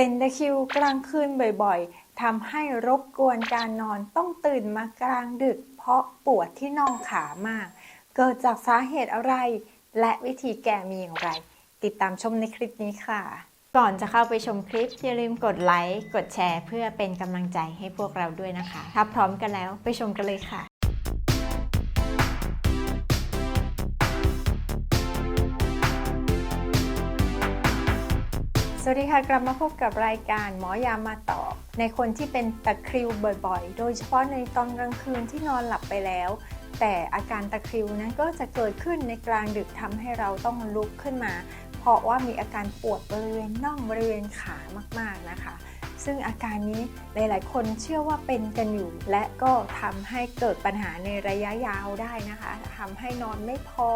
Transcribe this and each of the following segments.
เป็นตะคิวกลางคืนบ่อยๆทำให้รบกวนการนอนต้องตื่นมากลางดึก เพราะปวดที่น่องขามาก เกิดจากสาเหตุอะไร และวิธีแก้มีอย่างไร ติดตามชมในคลิปนี้ค่ะ ก่อนจะเข้าไปชมคลิป อย่าลืมกดไลค์ กดแชร์ เพื่อเป็นกำลังใจให้พวกเราด้วยนะคะ ถ้าพร้อมกันแล้วไปชมกันเลยค่ะ วัสดีค่ะกลับมาพบกับรายการหมอยามาตอบ ในคนที่เป็นตะคริวบ่อยๆ โดยเฉพาะในตอนกลางคืนที่นอนหลับไปแล้ว แต่อาการตะคริวนั้นก็จะเกิดขึ้นในกลางดึกทำให้เราต้องลุกขึ้นมา เพราะว่ามีอาการปวดบริเวณน่องบริเวณขามากๆนะคะ ซึ่งอาการนี้หลายๆ คนเชื่อว่าเป็นกันอยู่ และก็ทำให้เกิดปัญหาในระยะยาวได้นะคะทำให้นอนไม่พอ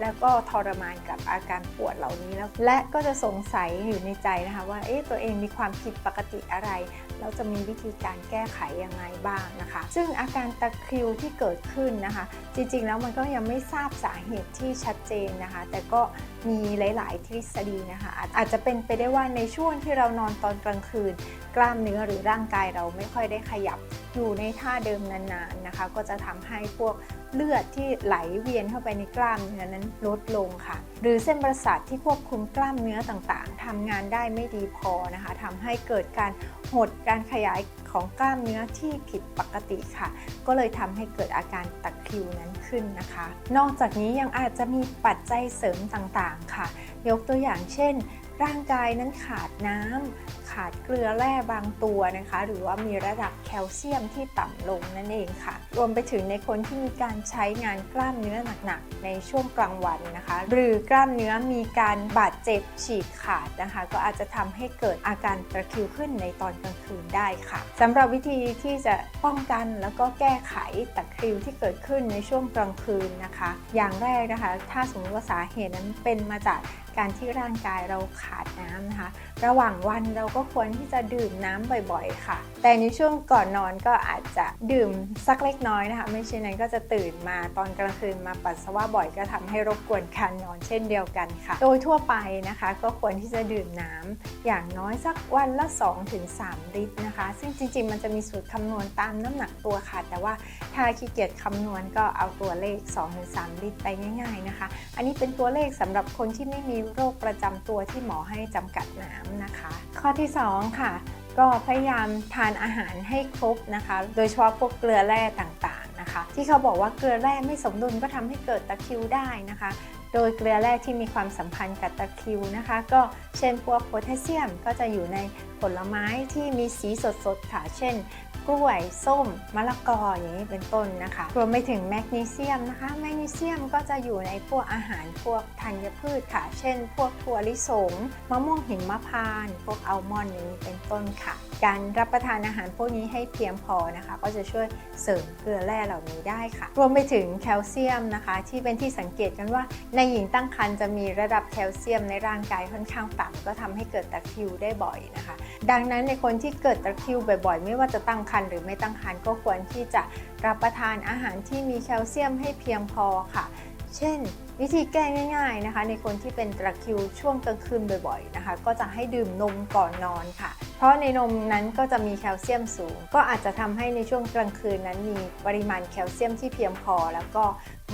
แล้วก็ทรมานกับอาการปวดเหล่านี้แล้ว และก็จะสงสัยอยู่ในใจนะคะว่าเอ๊ะตัวเองมีความผิดปกติอะไร แล้วจะมีวิธีการแก้ไขยังไงบ้างนะคะ ซึ่งอาการตะคริวที่เกิดขึ้นนะคะ จริงๆแล้วมันก็ยังไม่ทราบสาเหตุที่ชัดเจนนะคะ แต่ก็มีหลาย ๆ ทฤษฎีนะคะ อาจอาจจะเป็นไปได้ว่าในช่วงที่เรานอนตอนกลางคืน กล้ามเนื้อหรือร่างกายเราไม่ค่อยได้ขยับอยู่ในท่าเดิมนานๆนะคะ ก็จะทำให้พวก เลือดที่ไหลเวียนเข้าไปในกล้ามเนื้อนั้นลดลงค่ะ หรือเส้นประสาทที่ควบคุมกล้ามเนื้อต่างๆทำงานได้ไม่ดีพอนะคะทำให้เกิดการหดการขยายของกล้ามเนื้อที่ผิดปกติค่ะ ก็เลยทำให้เกิดอาการตะคริวนั้นขึ้นนะคะ นอกจากนี้ยังอาจจะมีปัจจัยเสริมต่างๆ ค่ะ ยกตัวอย่างเช่น ร่างกายนั้นขาดน้ำ ขาดเกลือแร่บางตัวนะคะ หรือว่ามีระดับแคลเซียมที่ต่ำลงนั่นเองค่ะ รวมไปถึงในคนที่มีการใช้งานกล้ามเนื้อหนักๆในช่วงกลางวันนะคะ หรือกล้ามเนื้อมีการบาดเจ็บฉีกขาดนะคะ ก็อาจจะทำให้เกิดอาการตะคริวขึ้นในตอนกลางคืนได้ค่ะสำหรับวิธีที่จะป้องกันแล้วก็แก้ไขตะคริวที่เกิดขึ้นในช่วงกลางคืนนะคะ อย่างแรกนะคะ ถ้าสมมติว่าสาเหตุนั้นเป็นมาจากการที่ร่างกายเราขาดน้ำนะคะ ระหว่างวันเราก็ควรที่จะดื่มน้ำบ่อยๆ ค่ะ แต่ในช่วงก่อนนอนก็อาจจะดื่มสักเล็กน้อยนะคะไม่เช่นนั้นก็จะตื่นมาตอนกลางคืนมาปัสสาวะบ่อยก็ทำให้รบกวนการนอนเช่นเดียวกันค่ะ โดยทั่วไปนะคะ ก็ควรที่จะดื่มน้ำอย่างน้อยสักวันละ 2-3 ลิตรนะคะ ซึ่งจริงๆ มันจะมีสูตรคำนวณตามน้ำหนักตัวค่ะ แต่ว่าถ้าขี้เกียจคำนวณก็เอาตัวเลข 2-3 ลิตรไปง่าย ๆนะคะ อันนี้เป็นตัวเลขสำหรับคนที่ไม่มีโรคประจำตัวที่หมอให้จำกัดน้ำนะคะ ข้อที่ 2 ค่ะ ก็พยายามทานอาหารให้ครบนะคะ โดยเฉพาะพวกเกลือแร่ต่างๆนะคะ ที่เขาบอกว่าเกลือแร่ไม่สมดุลก็ทำให้เกิดตะคริวได้นะคะ โดยเกลือแร่ที่มีความสัมพันธ์กับตะคริวนะคะ ก็เช่นพวกโพแทสเซียมก็จะอยู่ในผลไม้ที่มีสีสดๆค่ะ เช่น กล้วย ส้ม มะละกออย่างนี้เป็นต้นนะคะ รวมไปถึงแมกนีเซียมนะคะ แมกนีเซียมก็จะอยู่ในพวกอาหารพวกธัญพืชค่ะ เช่น พวกถั่วลิสง มะม่วงหิมะพาน พวกอัลมอนด์อย่างนี้เป็นต้นค่ะ การรับประทานอาหารพวกนี้ให้เพียงพอนะคะ ก็จะช่วยเสริมเกลือแร่เหล่านี้ได้ค่ะ รวมไปถึงแคลเซียมนะคะ ที่เป็นที่สังเกตกันว่าในหญิงตั้งครรภ์จะมีระดับแคลเซียมในร่างกายค่อนข้างต่ำก็ทำให้เกิดตะคริวได้บ่อยนะคะ ดังนั้นในคนที่เกิดตะคริวบ่อยๆ ไม่ว่าจะตั้งครรภ์หรือไม่ตั้งครรภ์ก็ควรที่จะรับประทานอาหารที่มีแคลเซียมให้เพียงพอค่ะ เช่นวิธีแก้ง่ายๆนะคะ ในคนที่เป็นตะคริวช่วงกลางคืนบ่อยๆนะคะ ก็จะให้ดื่มนมก่อนนอนค่ะ ราะในนมนั้นก็จะมีแคลเซียมสูง ก็อาจจะทำให้ในช่วงกลางคืนนั้นมีปริมาณแคลเซียมที่เพียงพอ แล้วก็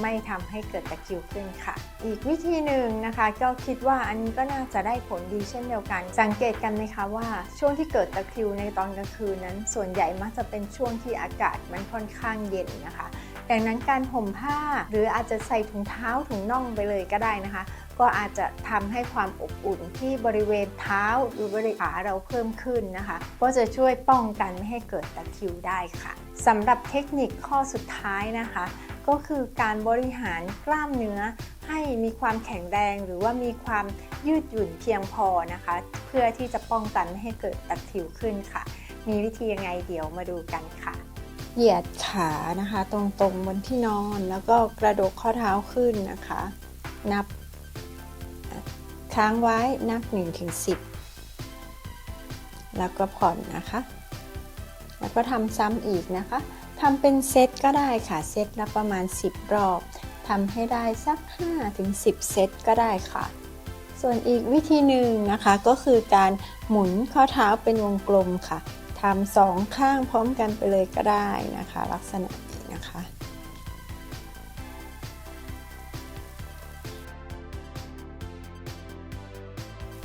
ไม่ทำให้เกิดตะคริวขึ้นค่ะ อีกวิธีหนึ่งนะคะก็คิดว่าอันนี้ก็น่าจะได้ผลดีเช่นเดียวกัน สังเกตกันไหมคะว่าช่วงที่เกิดตะคริวในตอนกลางคืนนั้น ส่วนใหญ่มักจะเป็นช่วงที่อากาศมันค่อนข้างเย็นนะคะ ดังนั้นการห่มผ้าหรืออาจจะใส่ถุงเท้าถุงน่องไปเลยก็ได้นะคะ ก็อาจจะทำให้ความอบอุ่นที่บริเวณเท้าหรือบริเวณขาเราเพิ่มขึ้นนะคะ ก็จะช่วยป้องกันไม่ให้เกิดตะคริวได้ค่ะสำหรับเทคนิคข้อสุดท้ายนะคะ ก็คือการบริหารกล้ามเนื้อให้มีความแข็งแรงหรือว่ามีความยืดหยุ่นเพียงพอนะคะ เพื่อที่จะป้องกันไม่ให้เกิดตะคริวขึ้นค่ะ มีวิธียังไงเดี๋ยวมาดูกันค่ะเหยียดขานะคะ ตรงๆบนที่นอนแล้วก็กระดกข้อเท้าขึ้นนะคะ นับ ค้างไว้นับ1ถึง10 แล้วก็ผ่อนนะคะ แล้วก็ทำซ้ำอีกนะคะทำเป็นเซตก็ได้ค่ะ เซตละประมาณ 10 รอบทำให้ได้สัก5ถึง10 เซตก็ได้ค่ะ ส่วนอีกวิธีหนึ่งนะคะก็คือการหมุนข้อเท้าเป็นวงกลมค่ะทำสองข้างพร้อมกันไปเลยก็ได้นะคะ ลักษณะนี้นะคะ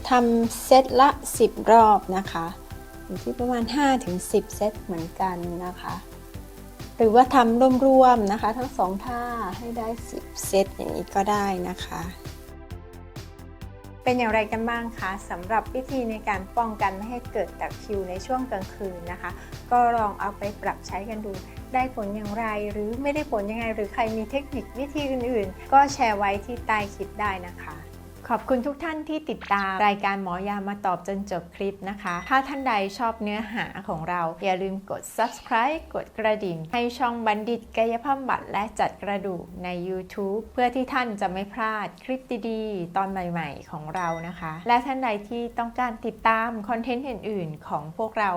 ทำเซตละ 10 รอบนะคะอยู่ที่ประมาณ 5-10 เซตเหมือนกันนะคะ หรือว่าทำรวมๆนะคะ ทั้งสองท่าให้ได้ 10 เซตอย่างนี้ก็ได้นะคะ เป็นอย่างไรกันบ้างคะสำหรับวิธีในการป้องกันไม่ให้เกิดตะคริวในช่วงกลางคืนนะคะ ก็ลองเอาไปปรับใช้กันดูได้ผลอย่างไรหรือไม่ได้ผลยังไง หรือใครมีเทคนิควิธีอื่นๆ ก็แชร์ไว้ที่ใต้คลิปได้นะคะ ขอบคุณทุกท่านที่ติดตามรายการหมอยามาตอบจนจบคลิปนะคะ ถ้าท่านใดชอบเนื้อหาของเรา อย่าลืมกด subscribe กดกระดิ่ง ให้ช่องบัณฑิตกายภาพบำบัดและจัดกระดูกใน YouTube เพื่อที่ท่านจะไม่พลาดคลิปดีๆ ตอนใหม่ๆ ของเรานะคะ และท่านใดที่ต้องการติดตามคอนเทนต์อื่นๆ ของพวกเรา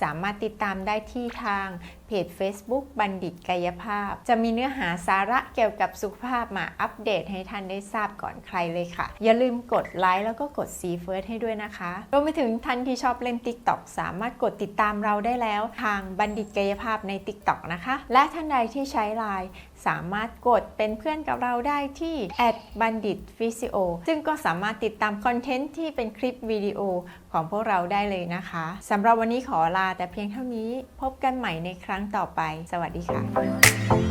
สามารถติดตามได้ที่ทางเพจ Facebook บัณฑิตกายภาพ จะมีเนื้อหาสาระเกี่ยวกับสุขภาพมาอัปเดตให้ท่านได้ทราบก่อนใครเลยค่ะอย่าลืมกดไลค์แล้วก็กด See First ให้ด้วยนะคะรวมไปถึงท่านที่ชอบเล่น TikTok สามารถกดติดตามเราได้แล้วทางบัณฑิตกายภาพใน TikTok นะคะ และท่านใดที่ใช้ไลน์สามารถกดเป็นเพื่อนกับเราได้ที่บัณฑิตฟิสิโอซึ่งก็สามารถติดตามคอนเทนต์ที่เป็นคลิปวิดีโอของพวกเราได้เลยนะคะสำหรับวันนี้ขอลาแต่เพียงเท่านี้พบกันใหม่ในครั้งต่อไป สวัสดีค่ะ